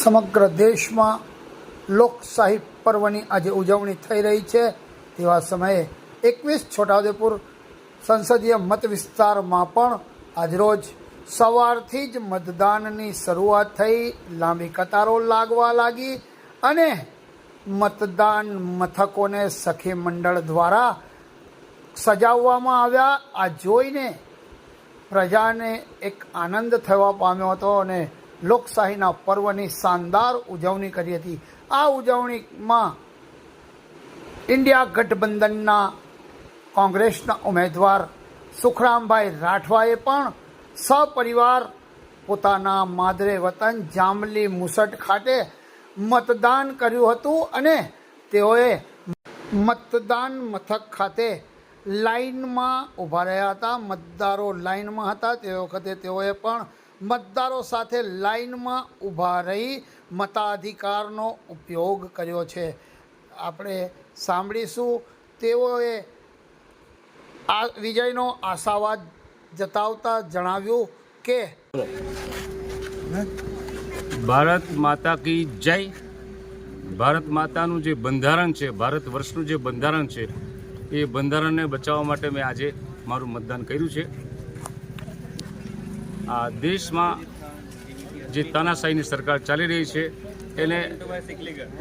સમગ્ર દેશમાં લોકશાહી પર્વની આજે ઉજવણી થઈ રહી છે. તેવા સમયે એકવીસ છોટાઉદેપુર સંસદીય મત વિસ્તારમાં પણ આજરોજ સવારથી જ મતદાનની શરૂઆત થઈ. લાંબી કતારો લાગવા લાગી અને મતદાન મથકોને સખી મંડળ દ્વારા સજાવવામાં આવ્યા. આ જોઈને પ્રજાને એક આનંદ થવા પામ્યો હતો અને લોકશાહીના પર્વની શાનદાર ઉજવણી કરી હતી. આ ઉજવણીમાં ઇન્ડિયા ગઠબંધનના કોંગ્રેસના ઉમેદવાર સુખરામભાઈ રાઠવાએ પણ સપરિવાર પોતાના માદરે વતન જાંબલી મુસટ ખાતે મતદાન કર્યું હતું અને તેઓએ મતદાન મથક ખાતે લાઈનમાં ઊભા રહ્યા હતા. મતદારો લાઇનમાં હતા. તે વખતે તેઓએ પણ મતદારો સાથે લાઈનમાં ઊભા રહી મતાધિકારનો ઉપયોગ કર્યો છે. આપણે સાંભળીશું તેઓએ આ વિજયનો આશાવાદ જતાવતા જણાવ્યું કે ભારત માતા કી જય. ભારત માતાનું જે બંધારણ છે, ભારત વર્ષનું જે બંધારણ છે, એ બંધારણને બચાવવા માટે મેં આજે મારું મતદાન કર્યું છે. આ દેશમાં જે તાનાશાહીની સરકાર ચાલી રહી છે, એને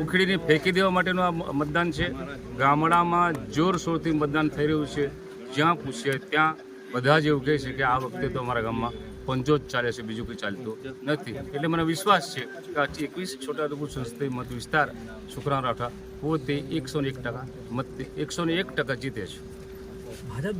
ઉખડીને ફેંકી દેવા માટેનું આ મતદાન છે. ગામડામાં જોરશોરથી મતદાન થઈ રહ્યું છે. જ્યાં પૂછીએ ત્યાં બધા જ એવું કહે છે કે આ વખતે તો અમારા ગામમાં પંચો જ ચાલે છે, બીજું કંઈ ચાલતું નથી. એટલે મને વિશ્વાસ છે કે આ એકવીસ છોટાઉદેપુર સંસદીય મત વિસ્તાર સુખરામ રાઠા પોતે એકસો ને એક ટકા મત, એકસો ને એક ટકા જીતે છે. ભાજપ દ્વારા